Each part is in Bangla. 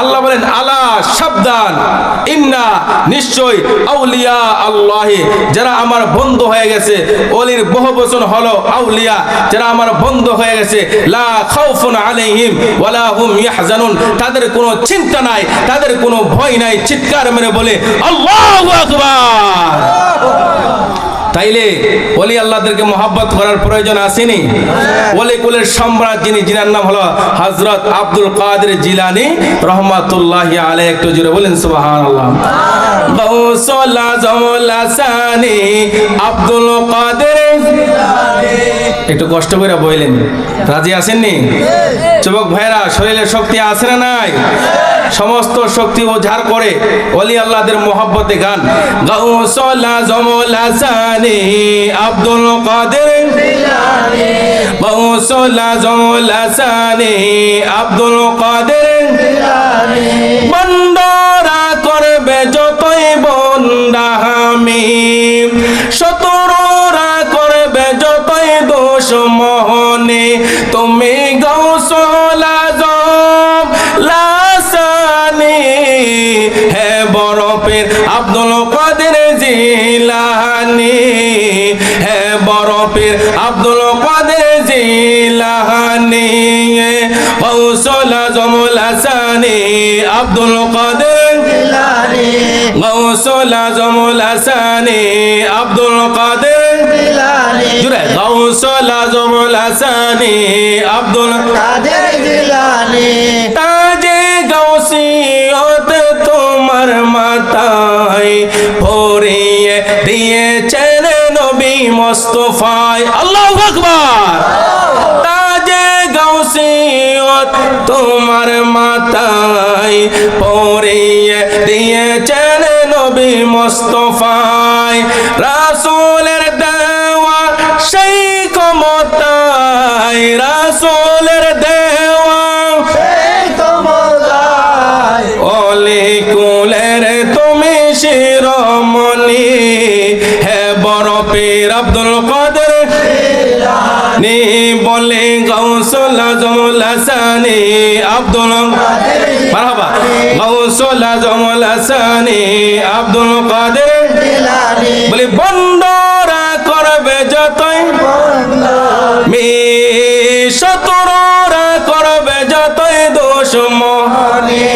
আল্লাহ বলেন, আলা ইন্না আউলিয়া আল্লাহি। যারা আমার হয়ে গেছে, অলির বহু আউলিয়া। আমার হয়ে গেছে, লা তাদের কোনো চিন্তা নাই, তাদের কোনো ভয় নাই। চিৎকার মেরে বলে, আল্লাহু তাইলে ওলি আল্লাহদেরকে মহাব্বত করার প্রয়োজন আসেনি। ওলি কুলের সম্রাট যিনি যিনার নাম হলো হজরত আব্দুল কাদের জিলানি রহমাতুল্লাহ আলাই একটু জুড়ে বলেন সুবাহান আল্লাহ। গৌসল আব্দুল কাদের একটু কষ্ট করে বললেন রাজি আসেননি যুবক ভাইরা শরীরে শক্তি আছে না নাই? সমস্ত শক্তি উজাড় করে ওলি আল্লাহদের মোহাব্বতে গান। গাউসল আজম লাসানি আব্দুল কাদের। গাউসল আজম লাসানি আব্দুল কাদের। বন্দরা করবে যতই বন্দাহামি শতররা আব্দুল কাদের জিলানি। হে বরফের আব্দুল কাদের জিলানি। গৌসলা জমুল হাসানি, আব্দুল কাদের গৌসল আজমুল হাসানি, আব্দুল কাদের জুড়ে আজমুল আব্দুল তাজে মোস্তফায়, আল্লাহ আকবার। তাজে গৌসিয়ত তোমার মাথায় পরিয়ে দিয়েছেন নবী মোস্তফায়। রাসূলের দেওয়া সেই ক্ষমতায়, রাসূলের বলে গৌসল আজমুল হাসানি আব্দুল মারহাবা। গৌসল আজমুল হাসানি আব্দুল কাদের। বলে বন্দরা করবে যতই। মে শতররা করবে যতই দোষ মোহনে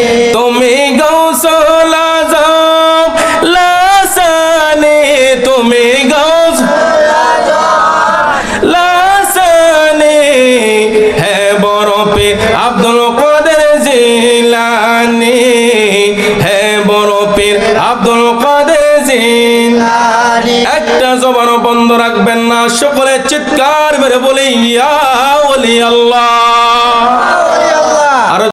আব্দুল কাদের জিলানি একটা জবান বন্ধ রাখবেন না সকলে চিৎকার মেরে বলি ইয়া ওলি আল্লাহ।